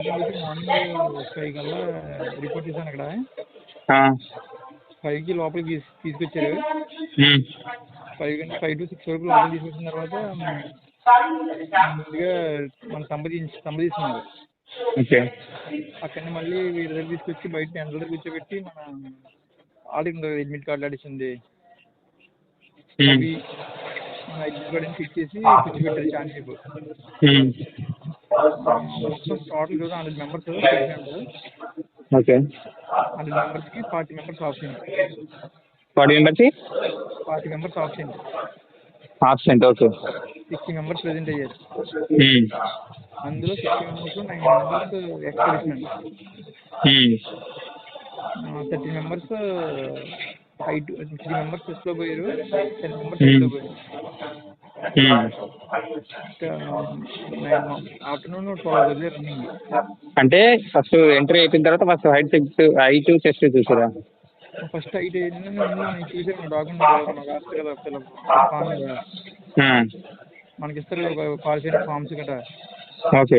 Morning five కల్లా report చేశాను అక్కడ. ఫైవ్కి లోపలికి తీసు తీసుకొచ్చారు. ఫైవ్ కంటే ఫైవ్ టు సిక్స్ వరకు లోపలికి తీసుకొచ్చిన తర్వాత ముందుగా మన సంపాదించి సంపాదిస్తున్నారు ఓకే. అక్కడనే మళ్ళీ వీరి దగ్గర తీసుకొచ్చి బయట ఎండ దగ్గర కూర్చోబెట్టి మన ఆడిట్ అడ్మిట్ కార్డు ఆడిస్తుంది ఉమ్, అవి మన అడ్మిట్ కార్డు ఫిట్ చేసి కూర్చోబెట్టారు మొత్తం total hundred members okay hundred మెంబర్స్కి forty members option forty members forty members option absent okay sixty members present అయ్యారు. ఉమ్, అందులో sixty members nine members expedition um, thirty members height three members టెస్ట్లో పోయారు. Ten members టెస్ట్లో పోయారు. Running అంటే first entry అయిపోయిన తర్వాత first height check height chest చూసారా? ఫస్ట్ హైట్ నేను చూసాను డాక్యుమెంట్ మనకు ఇస్తారు క్వాలిఫైడ్ ఫామ్స్ గట్రా. ఓకే.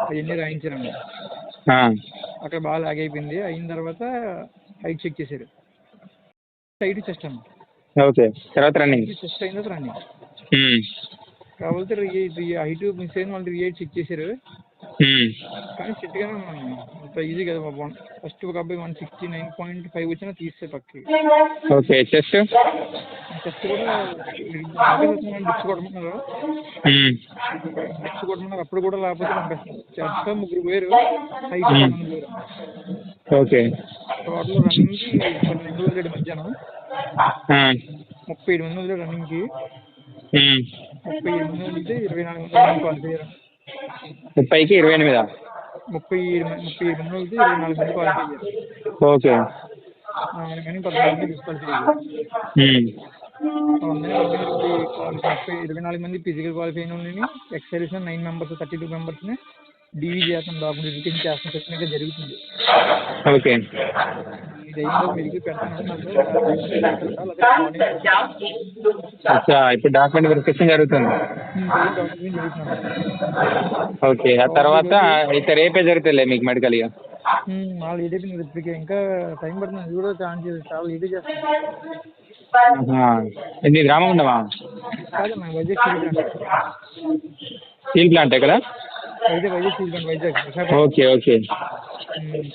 అవన్నీ రాయించారండి ఆ, అక్కడ బాగా లాగ్ అయిపోయింది. అయిన తర్వాత హైట్ చెక్ చేశారు. హైట్ చెస్ట్ అన్న ఓకే. తర్వాత రన్నింగ్ చెస్ట్ అయిన తర్వాత రన్నింగ్ కాకపోతే హైట్ మిస్ అయింది వాళ్ళు రీ చేశారు. ఉమ్, కానీ సెట్గానే ఉన్నాను అంత ఈజీ కదా బాబు. ఫస్ట్ ఒక అబ్బాయి one sixty nine point five వచ్చినా తీస్తే పక్కకి ఓకే చెస్ట్? చెస్ట్ కూడా డిప్స్ కొట్టమన్నారు. డిప్స్ కొట్టమన్నారు అప్పుడు కూడా లేకపోతే చెస్ట్ ముగ్గురు పోయారు హైట్ ఓకే. టోటల్ రన్నింగ్కి పన్నెండు వదిలేడు మధ్యాహ్నం. ముప్పై ఏడు మంది వదిలేడు రన్నింగ్కి. ముప్పై ఇరవై నాలుగు ముప్పైకి ఇరవై ఎనిమిదా? ముప్పై ముప్పై ఏడు మంది వదిలితే ఇరవై నాలుగు మంది క్వాలిఫై ఓకే. మంది డిస్క్వాలిఫై ఎనిమిది ముప్పై ఇరవై నాలుగు మంది ఫిజికల్ క్వాలిఫై అయిన excise nine members thirty two మెంబర్స్ని డీవీ చేస్తాం డాక్యుమెంట్ వెరిఫికేషన్ చేస్తాం ఖచ్చితంగా జరుగుతుంది. ఓకే. ఇప్పుడు డాక్యుమెంట్ వెరిఫికేషన్ జరుగుతుంది. ఓకే ఆ తర్వాత అయితే రేపే జరుగుతుందిలే మీకు మెడికల్ ఇక. వాళ్ళు ఏదైతే ఇప్పటికే ఇంకా టైం పడుతుంది అది కూడా ఛాన్స్ చాలా లేట్ చేస్తాను. ఇది Vizag steel plant steel plant ఇక్కడ Vizag Vizag plant Vizag. Okay okay.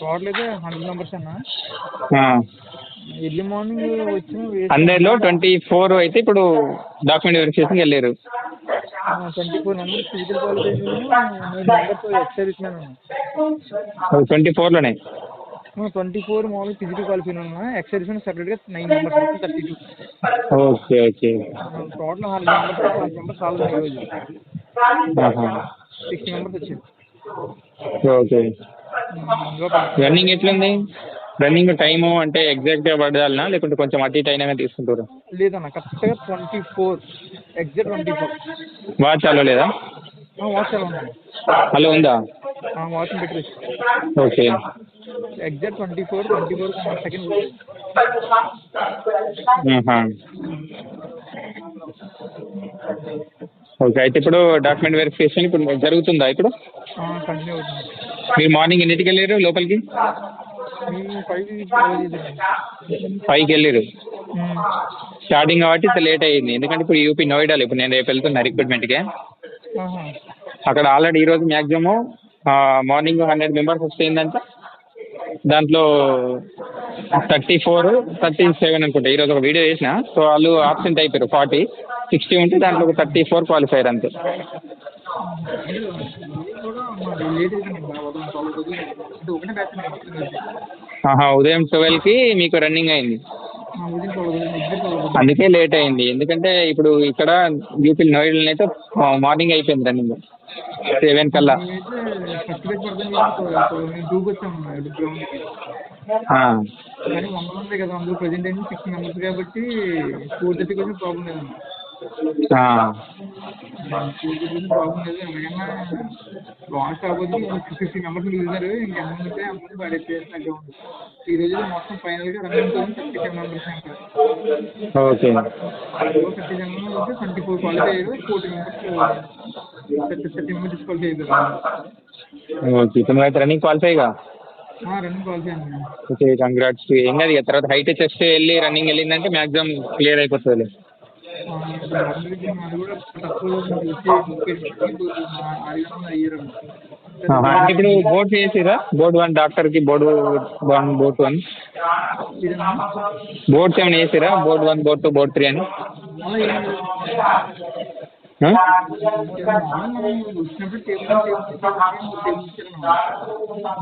Total అయితే హండ్రెడ్ మెంబర్స్ అన్న. ఎర్లీ మార్నింగ్ వచ్చిన అందరిలో ట్వంటీ ఫోర్ అయితే ఇప్పుడు డాక్యుమెంట్ వెరిఫికేషన్కి వెళ్ళారు. Twenty four members physical qualification excise man twenty ఫోర్లోనే? Twenty four మామూలు ఫిజికల్ క్వాలిఫైన్ ఉన్నా ఎక్సైజ్ సెపరేట్గా nine members thirty two. Okay okay. Total hundred members hundred members ఈరోజు ఆహా. సిక్స్టీ మెంబర్స్ వచ్చారు ఓకే. రన్నింగ్ ఎట్లుంది? రన్నింగ్ టైము అంటే ఎగ్జాక్ట్గా పడాలనా లేకుంటే కొంచెం అటు ఇటు అయినా తీసుకుంటారు? లేదన్న కరెక్ట్గా twenty four exact twenty four watch అలో లేదా వాచ్ ఎలా ఉందండి హలో ఉందా? వాచ్ పెట్టేసి. Okay. Exact twenty four twenty four second. Okay అయితే ఇప్పుడు డాక్యుమెంట్ వెరిఫికేషన్ ఇప్పుడు జరుగుతుందా ఇప్పుడు? కంటిన్యూ అవుతుంది. మీరు మార్నింగ్ ఎన్నింటికి వెళ్ళారు లోపలికి? ఫైవ్కి వెళ్ళారు. స్టార్టింగ్ కాబట్టి ఇంత లేట్ అయ్యింది. ఎందుకంటే ఇప్పుడు యూపీ నోయిడాలో ఇప్పుడు నేను రేపు వెళ్తున్నా రిక్రూట్మెంట్కి అక్కడ ఆల్రెడీ ఈరోజు మ్యాక్సిమం మార్నింగ్ హండ్రెడ్ మెంబర్స్ వస్తుందంటే దాంట్లో థర్టీ ఫోర్ థర్టీ సెవెన్ అనుకుంటా. ఈరోజు ఒక వీడియో చేసిన. సో వాళ్ళు ఆబ్సెంట్ అయిపోయారు ఫార్టీ సిక్స్టీ ఉంటే దాంట్లో ఒక థర్టీ ఫోర్ క్వాలిఫైర్ అంతే. ఆహా ఉదయం ట్వెల్వ్కి మీకు రన్నింగ్ అయింది. అందుకే లేట్ అయింది. ఎందుకంటే ఇప్పుడు ఇక్కడ యూపీ నోయిడాలో అయితే మార్నింగ్ అయిపోయింది రన్నింగ్. సెవెన్ కల్లా. కానీ వంద మంది కదా అందులో ప్రజెంట్ అయితే సిక్స్ మెంబర్స్ కాబట్టి ఫోర్ థర్టీ కొంచెం ప్రాబ్లం లేదన్న ఆ, బాగుండేది లాస్ట్ కాకపోతే ఫిఫ్టీ మెంబర్స్ చూసారు ఇంకెంతమంది ఉంటే అంతమంది పడేసేసినట్టు ఉంది ఈ రోజు మొత్తం ఫైనల్గా రన్నింగ్ థర్టీ సెవెన్ మెంబర్స్ అంటారు ఓకే. థర్టీ మెంబర్స్ అయితే ట్వంటీ ఫోర్ క్వాలిఫై అయ్యారు forty members thirty thirty members disqualify అయ్యారు ఓకే. ఇప్పుడు అయితే రన్నింగ్ క్వాలిఫైగా రన్నింగ్ క్వాలిఫై అండి ఓకే కంగ్రాట్స్ ఏం కాదు తర్వాత హైట్ చెస్ట్ వెళ్ళి రన్నింగ్ వెళ్ళిందంటే మ్యాక్సిమం క్లియర్ అయిపోతుంది అంటే ఇప్పుడు బోర్డ్ చేసిరా? బోర్డ్ వన్ డాక్టర్కి board one board one boards ఏమైనా వేసిరా board one board two board three అని.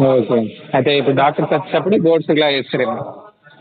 ఓకే అయితే ఇప్పుడు డాక్టర్స్ వచ్చేటప్పుడు బోర్డ్స్ ఇలా వేస్తారేమో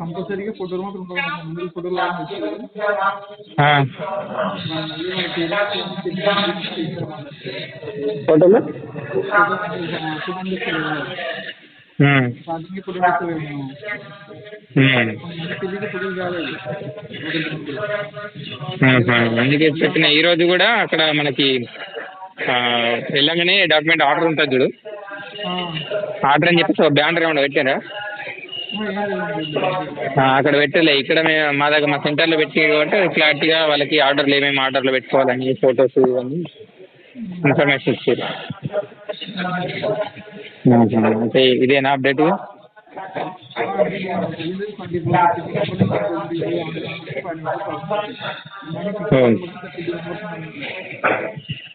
కంపల్సరీగా ఫోటోలు మాత్రం ముందు ఫోటోలు? ఫోటోలు. స్టార్టింగ్ కాలేదు. అందుకే చెప్పిన ఈ రోజు కూడా అక్కడ మనకి ఆ, వెళ్ళగానే డాక్యుమెంట్ ఆర్డర్ ఉంటుంది చూడు. ఆర్డర్ అని చెప్పేసి బ్యానర్ ఏమైనా పెట్టారా? అక్కడ పెట్టలే. ఇక్కడ మేము మా దగ్గర మా సెంటర్లో పెట్టి కాబట్టి క్లారిటీగా వాళ్ళకి ఆర్డర్లు ఏమేమి ఆర్డర్లు పెట్టుకోవాలని ఫొటోస్ ఇవన్నీ ఇన్ఫర్మేషన్ ఇచ్చారు. అంటే ఇదేనా అప్డేట్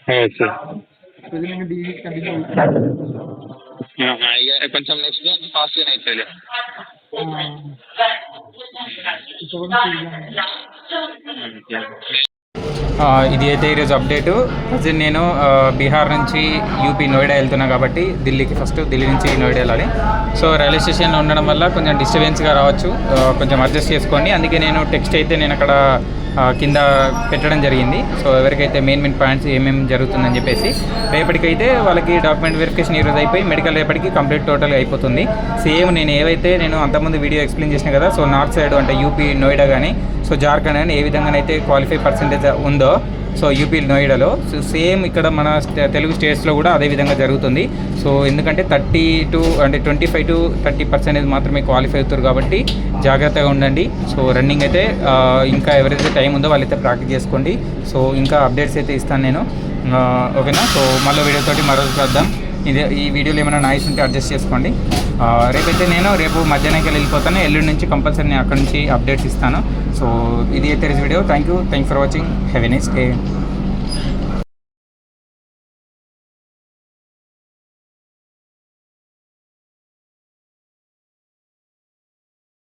ఓకే. ఇక కొంచెం నెక్స్ట్ ఫాస్ట్గానే అవుతుంది ఇది అయితే ఈరోజు అప్డేటు ప్రజెంట్ నేను బీహార్ నుంచి యూపీ నోయిడా వెళ్తున్నా కాబట్టి ఢిల్లీకి ఫస్ట్ ఢిల్లీ నుంచి నోయిడా వెళ్ళాలి. సో రైల్వే స్టేషన్లో ఉండడం వల్ల కొంచెం డిస్టర్బెన్స్గా రావచ్చు. కొంచెం అడ్జస్ట్ చేసుకోండి. అందుకే నేను టెక్స్ట్ అయితే నేను అక్కడ కింద పెట్టడం జరిగింది. సో ఎవరికైతే మెయిన్ మెయిన్ పాయింట్స్ ఏమేమి జరుగుతుందని చెప్పేసి రేపటికైతే వాళ్ళకి డాక్యుమెంట్ వెరిఫికేషన్ ఈరోజు అయిపోయి మెడికల్ రేపటికి కంప్లీట్ టోటల్గా అయిపోతుంది. సేమ్ నేను ఏవైతే నేను అంతకుముందు వీడియో ఎక్స్ప్లెయిన్ చేసిన కదా సో నార్త్ సైడ్ అంటే యూపీ నోయిడా కానీ సో జార్ఖండ్ అని ఏ విధంగానైతే క్వాలిఫై పర్సంటేజ్ ఉందో సో యూపీ నోయిడాలో. సో సేమ్ ఇక్కడ మన తెలుగు స్టేట్స్లో కూడా అదే విధంగా జరుగుతుంది. సో ఎందుకంటే థర్టీ టు అంటే twenty five to thirty percentage మాత్రమే క్వాలిఫై అవుతారు కాబట్టి జాగ్రత్తగా ఉండండి. సో రన్నింగ్ అయితే ఇంకా ఎవరైతే టైం ఉందో వాళ్ళైతే ప్రాక్టీస్ చేసుకోండి. సో ఇంకా అప్డేట్స్ అయితే ఇస్తాను నేను. ఓకేనా? సో మళ్ళీ వీడియోతోటి మరో చూద్దాం ఇదే ఈ వీడియోలో ఏమైనా నాయిస్ ఉంటే అడ్జస్ట్ చేసుకోండి. రేపైతే నేను రేపు మధ్యాహ్నంకి వెళ్ళిపోతాను. ఎల్లుండి నుంచి కంపల్సరీ నేను అక్కడ నుంచి అప్డేట్స్ ఇస్తాను. సో ఇది అయితే video. Thank you thank for watching have a nice day